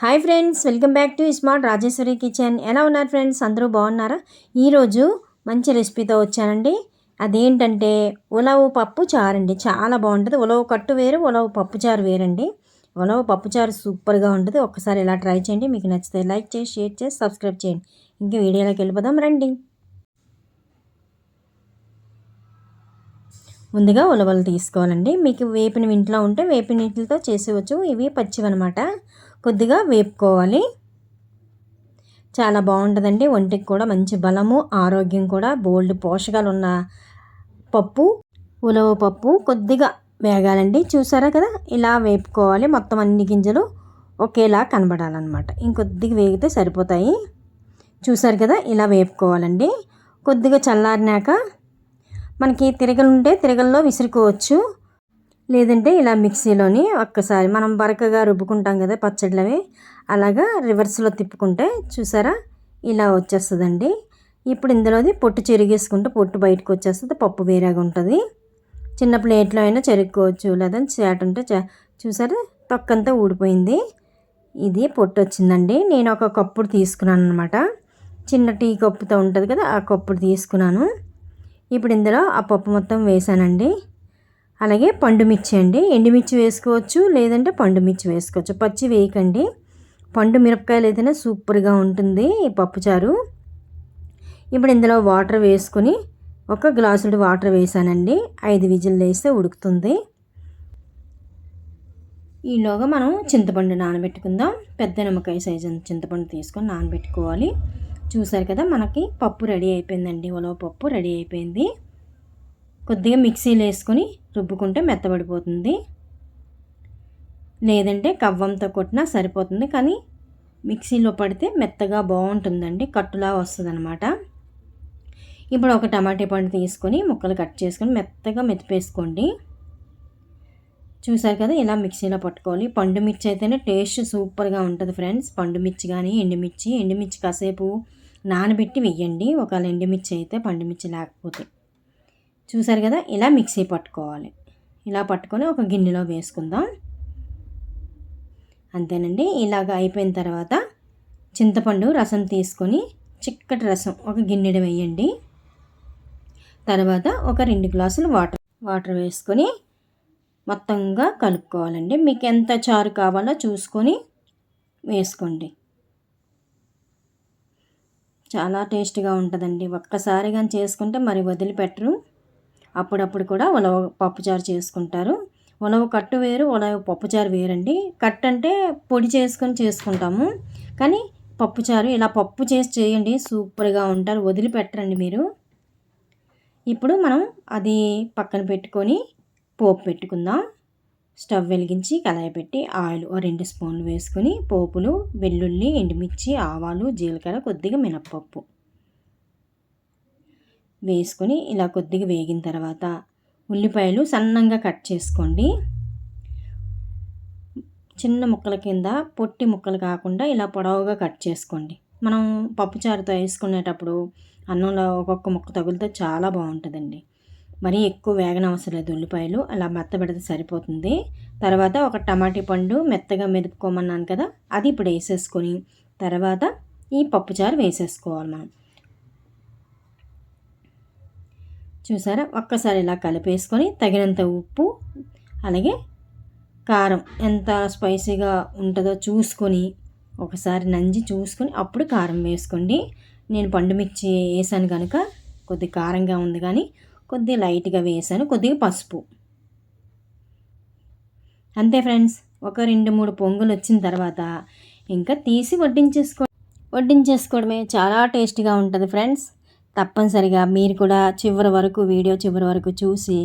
Hi friends welcome back to smart Rajeshwari kitchen. ఎలా ఉన్నారు friends? అందరూ బాగున్నారా? ఈరోజు మంచి రెసిపీతో వచ్చానండి. అదేంటంటే ఉలవ పప్పు చారండి. చాలా బాగుంటుంది. ఉలవ కట్టు వేరు ఉలవ పప్పు చారు వేరండి. ఉలవ పప్పు చారు సూపర్గా ఉంటుంది. ఒక్కసారి ఇలా ట్రై చేయండి. మీకు నచ్చితే లైక్ చేసి షేర్ చేసి సబ్స్క్రైబ్ చేయండి. ఇంకా వీడియోలోకి వెళ్ళిపోదాం. రండి. ముందుగా ఉలవలు తీసుకోవాలండి. మీకు వేపిన ఇంట్లో ఉంటే వేపిన ఇంట్లో చేసేవచ్చు ఇవి పచ్చివన్నమాట. కొద్దిగా వేపుకోవాలి. చాలా బాగుంటుందండి. ఒంటికి కూడా మంచి బలము ఆరోగ్యం కూడా. బోల్డ్ పోషకాలు ఉన్న పప్పు ఉలవ పప్పు కొద్దిగా వేగాలండి. చూసారా కదా? ఇలా వేపుకోవాలి. మొత్తం అన్ని గింజలు ఒకేలా కనబడాలన్నమాట. ఇంకొద్దిగా వేగితే సరిపోతాయి. చూసారు కదా? ఇలా వేపుకోవాలండి. కొద్దిగా చల్లారినాక మనకి తిరగలు ఉంటే తిరగల్లో విసురుకోవచ్చు. లేదంటే ఇలా మిక్సీలోని ఒక్కసారి మనం బరకగా రుబ్బుకుంటాం కదా పచ్చళ్ళవి అలాగా రివర్స్లో తిప్పుకుంటే చూసారా? ఇలా వచ్చేస్తుందండి. ఇప్పుడు ఇందులోది పొట్టు చెరిగేసుకుంటే పొట్టు బయటకు వచ్చేస్తుంది పప్పు వేరేగా ఉంటుంది. చిన్న ప్లేట్లో అయినా చెరుక్కోవచ్చు లేదని చేట ఉంటే చూసారా? తొక్కంతా ఊడిపోయింది. ఇది పొట్టు వచ్చిందండి. నేను ఒక కప్పుడు తీసుకున్నాను అనమాట చిన్న టీ కప్పుతో ఉంటుంది కదా ఆ కప్పుడు తీసుకున్నాను. ఇప్పుడు ఇందులో ఆ పప్పు మొత్తం వేసానండి. అలాగే పండుమిర్చి అండి. ఎండుమిర్చి వేసుకోవచ్చు లేదంటే పండుమిర్చి వేసుకోవచ్చు. పచ్చి వేయకండి. పండు మిరపకాయలు అయితేనే సూపర్గా ఉంటుంది ఈ పప్పుచారు. ఇప్పుడు ఇందులో వాటర్ వేసుకొని ఒక గ్లాసుడు వాటర్ వేసానండి. ఐదు విజిల్ వేస్తే ఉడుకుతుంది. ఈలోగా మనం చింతపండు నానబెట్టుకుందాం. పెద్ద నిమ్మకాయ సైజు చింతపండు తీసుకొని నానబెట్టుకోవాలి. చూసారు కదా మనకి పప్పు రెడీ అయిపోయిందండి. ఉలవ పప్పు రెడీ అయిపోయింది. కొద్దిగా మిక్సీలో వేసుకొని రుబ్బుకుంటే మెత్తబడిపోతుంది. లేదంటే కవ్వంతో కొట్టినా సరిపోతుంది. కానీ మిక్సీలో పడితే మెత్తగా బాగుంటుందండి. కట్టులా వస్తుంది అనమాట ఇప్పుడు ఒక టమాటా పండు తీసుకొని ముక్కలు కట్ చేసుకొని మెత్తగా మెతిపేసుకోండి. చూసారు కదా ఇలా మిక్సీలో పట్టుకోవాలి. పండు మిర్చి అయితేనే టేస్ట్ సూపర్గా ఉంటుంది ఫ్రెండ్స్. పండు మిర్చి కానీ ఎండుమిర్చి ఎండుమిర్చి కాసేపు నానబెట్టి వెయ్యండి ఒకవేళ ఎండుమిర్చి అయితే పండుమిర్చి లేకపోతే. చూసారు కదా? ఇలా మిక్సీ పట్టుకోవాలి. ఇలా పట్టుకొని ఒక గిన్నెలో వేసుకుందాం. అంతేనండి. ఇలాగ అయిపోయిన తర్వాత చింతపండు రసం తీసుకొని చిక్కటి రసం ఒక గిన్నెడ వేయండి. తర్వాత ఒక రెండు గ్లాసులు వాటర్ వాటర్ వేసుకొని మొత్తంగా కలుపుకోవాలండి. మీకు ఎంత చారు కావాలో చూసుకొని వేసుకోండి. చాలా టేస్ట్గా ఉంటుందండి. ఒక్కసారి కానీ చేసుకుంటే మరి వదిలిపెట్టరు. అప్పుడప్పుడు కూడా ఉలవ పప్పుచారు చేసుకుంటారు. ఉలవ కట్టు వేరు ఉలవ పప్పుచారు వేరండి. కట్ అంటే పొడి చేసుకొని చేసుకుంటాము. కానీ పప్పుచారు ఇలా పప్పు చేసి చేయండి సూపర్గా ఉంటారు వదిలిపెట్టరండి మీరు. ఇప్పుడు మనం అది పక్కన పెట్టుకొని పోపు పెట్టుకుందాం. స్టవ్ వెలిగించి కళాయి పెట్టి ఆయిల్ ఓ రెండు స్పూన్లు వేసుకొని పోపులు వెల్లుల్లి ఎండుమిర్చి ఆవాలు జీలకర్ర కొద్దిగా మినప్పప్పు. వేసుకొని ఇలా కొద్దిగా వేగిన తర్వాత ఉల్లిపాయలు సన్నంగా కట్ చేసుకోండి. చిన్న ముక్కల కింద పొట్టి ముక్కలు కాకుండా ఇలా పొడవుగా కట్ చేసుకోండి. మనం పప్పుచారుతో వేసుకునేటప్పుడు అన్నంలో ఒక్కొక్క ముక్క తగులితే చాలా బాగుంటుందండి. మరీ ఎక్కువ వేగన అవసరం లేదు ఉల్లిపాయలు అలా మెత్తబెడితే సరిపోతుంది. తర్వాత ఒక టమాటీ పండు మెత్తగా మెదుపుకోమన్నాను కదా అది ఇప్పుడు వేసేసుకొని తర్వాత ఈ పప్పుచారు వేసేసుకోవాలి మనం. చూసారా? ఒక్కసారి ఇలా కలిపేసుకొని తగినంత ఉప్పు అలాగే కారం. ఎంత స్పైసీగా ఉంటుందో చూసుకొని ఒకసారి నంజి చూసుకొని అప్పుడు కారం వేసుకోండి. నేను పండు మిర్చి వేసాను కనుక కొద్ది కారంగా ఉంది కానీ కొద్దిగా లైట్గా వేసాను కొద్దిగా పసుపు. అంతే ఫ్రెండ్స్ ఒక రెండు మూడు పొంగులు వచ్చిన తర్వాత ఇంకా తీసి వడ్డించేసుకో వడ్డించేసుకోవడమే చాలా టేస్టీగా ఉంటుంది ఫ్రెండ్స్. తప్పనిసరిగా మీరు కూడా చివరి వరకు వీడియో చివరి వరకు చూసి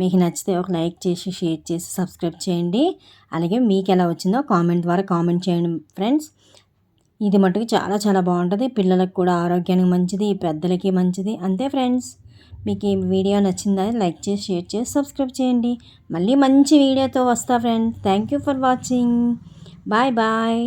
మీకు నచ్చితే ఒక లైక్ చేసి షేర్ చేసి సబ్స్క్రైబ్ చేయండి. అలాగే మీకు ఎలా వచ్చిందో కామెంట్ ద్వారా కామెంట్ చేయండి ఫ్రెండ్స్. ఇది మటుకు చాలా చాలా బాగుంటుంది. పిల్లలకు కూడా ఆరోగ్యానికి మంచిది పెద్దలకి మంచిది. అంతే ఫ్రెండ్స్. మీకు ఈ వీడియో నచ్చిందా లైక్ చేసి షేర్ చేసి సబ్స్క్రైబ్ చేయండి. మళ్ళీ మంచి వీడియోతో వస్తా friends. Thank you for watching. Bye bye.